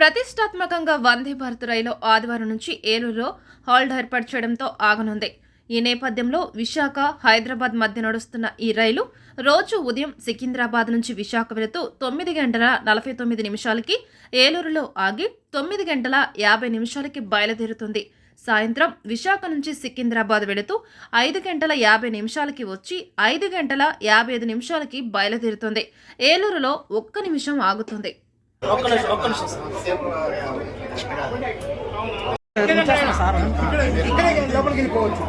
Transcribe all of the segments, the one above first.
ప్రతిష్టాత్మకంగా వందే భారత్ రైలు ఆదివారం నుంచి ఏలూరులో హాల్ట్ ఏర్పాటు చేయడంతో ఆగనుంది. ఈ నేపథ్యంలో విశాఖ హైదరాబాద్ మధ్య నడుస్తున్న ఈ రైలు రోజు ఉదయం సికింద్రాబాద్ నుంచి విశాఖ వెళుతూ తొమ్మిది గంటల నలభై తొమ్మిది నిమిషాలకి ఏలూరులో ఆగి తొమ్మిది గంటల యాభై నిమిషాలకి బయలుదేరుతుంది. సాయంత్రం విశాఖ నుంచి సికింద్రాబాద్ వెళుతూ ఐదు గంటల యాభై నిమిషాలకి వచ్చి ఐదు గంటల యాభై ఐదు నిమిషాలకి బయలుదేరుతుంది. ఏలూరులో ఒక్క నిమిషం ఆగుతుంది. ఒక్క నిమిషం ఒక్క నిమిషం సార్. ఇక్కడే లోపలికి వెళ్ళిపోవచ్చు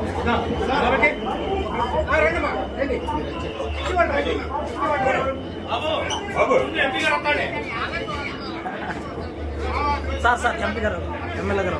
సార్ సార్ ఎంపీ గారు ఎమ్మెల్యే గారు.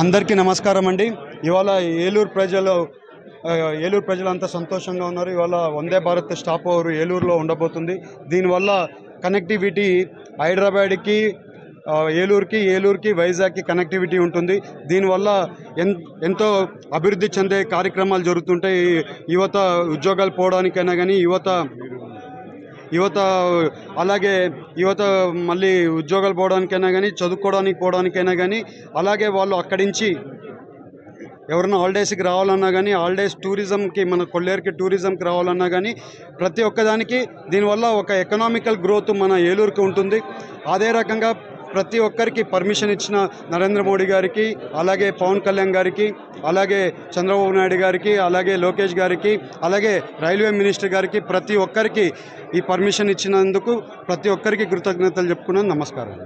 అందరికీ నమస్కారం అండి. ఇవాళ ఏలూరు ప్రజలు ఏలూరు ప్రజలు అంతా సంతోషంగా ఉన్నారు. ఇవాళ వందే భారత్ స్టాప్ ఓవర్ ఏలూరులో ఉండబోతుంది. దీనివల్ల కనెక్టివిటీ హైదరాబాద్కి ఏలూరుకి ఏలూరుకి వైజాగ్కి కనెక్టివిటీ ఉంటుంది. దీనివల్ల ఎన్ ఎంతో అభివృద్ధి చెందే కార్యక్రమాలు జరుగుతుంటాయి. యువత ఉద్యోగాలు పోవడానికైనా కానీ యువత యువత అలాగే యువత మళ్ళీ ఉద్యోగాలు పోవడానికైనా కానీ చదువుకోవడానికి పోవడానికైనా కానీ అలాగే వాళ్ళు అక్కడి నుంచి ఎవరైనా హాలిడేస్కి రావాలన్నా కానీ హాలిడేస్ టూరిజంకి మన కొల్లేరుకి టూరిజంకి రావాలన్నా కానీ ప్రతి ఒక్కదానికి దీనివల్ల ఒక ఎకనామికల్ గ్రోత్ మన ఏలూరుకి ఉంటుంది. అదే రకంగా ప్రతి ఒక్కరికి పర్మిషన్ ఇచ్చిన నరేంద్ర మోడీ గారికి అలాగే పవన్ కళ్యాణ్ గారికి అలాగే చంద్రబాబు నాయుడు గారికి అలాగే లోకేష్ గారికి అలాగే రైల్వే మినిస్టర్ గారికి ప్రతి ఒక్కరికి ఈ పర్మిషన్ ఇచ్చినందుకు ప్రతి ఒక్కరికి కృతజ్ఞతలు చెప్పుకున్నాను. నమస్కారం.